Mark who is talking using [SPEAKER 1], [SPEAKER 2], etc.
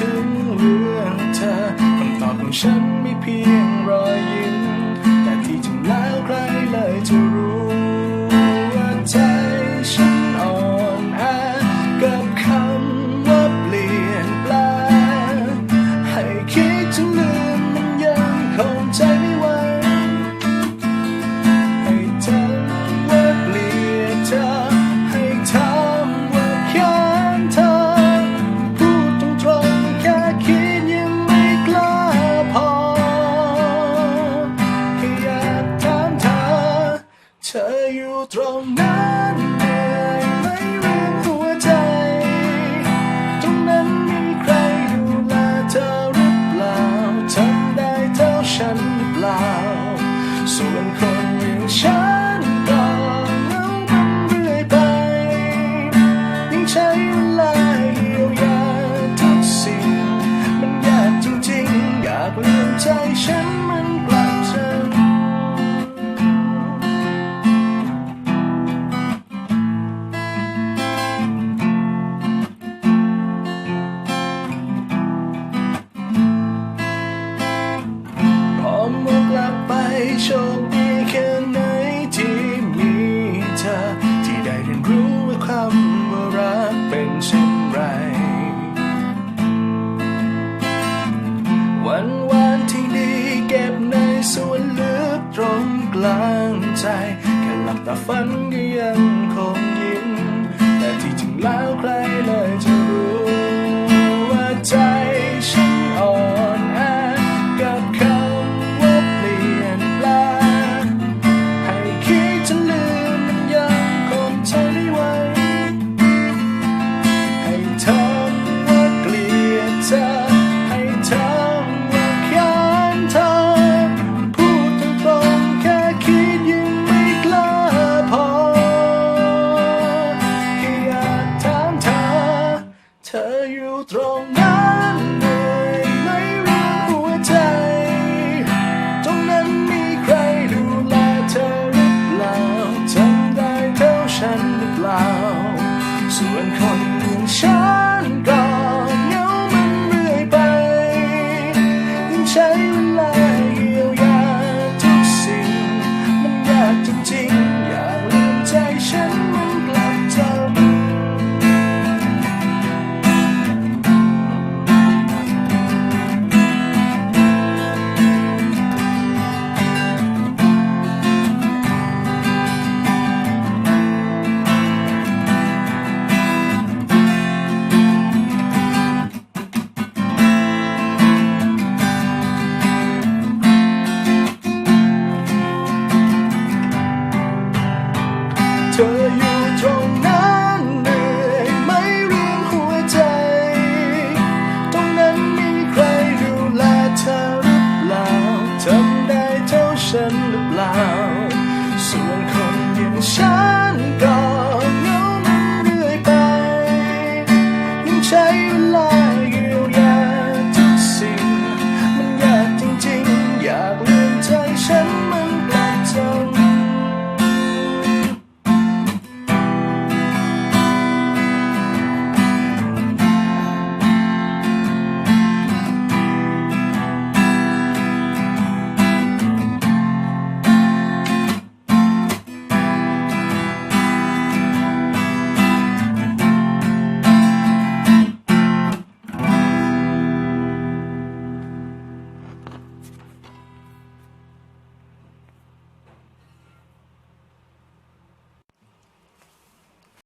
[SPEAKER 1] ถึงเรื่องเธอคำตอบของฉันไม่เพียงรอยยิ้ม อยู่ตรงนั้นเหนื่อยไหมเรื่องหัวใจ ตรงนั้นมีใครดูแลเธอหรือเปล่าทำได้เท่าฉันหรือเปล่า ส่วนคนอย่างฉันก็เหงามันเรื่อยไปยังใช้เวลาเยียวยาทุกสิ่ง มันยากจริงๆ อยากเลืมใจฉัน ฝันก็ยังคงยิ้มแต่ที่จริงแล้วใครเลยจะรู้ว่าใจฉันอ่อนแอกับคำว่าเปลี่ยนแปลงให้คิดจะลืมมันยังคงทนไม่ไหวให้ทำว่ ส่วนคนอย่างฉัน เธออยู่ตรงนั้นเหนื่อยไหมเรื่องหัวใจ ตรงนั้นมีใครดูแลเธอหรือเปล่าทำได้เท่าฉันหรือเปล่า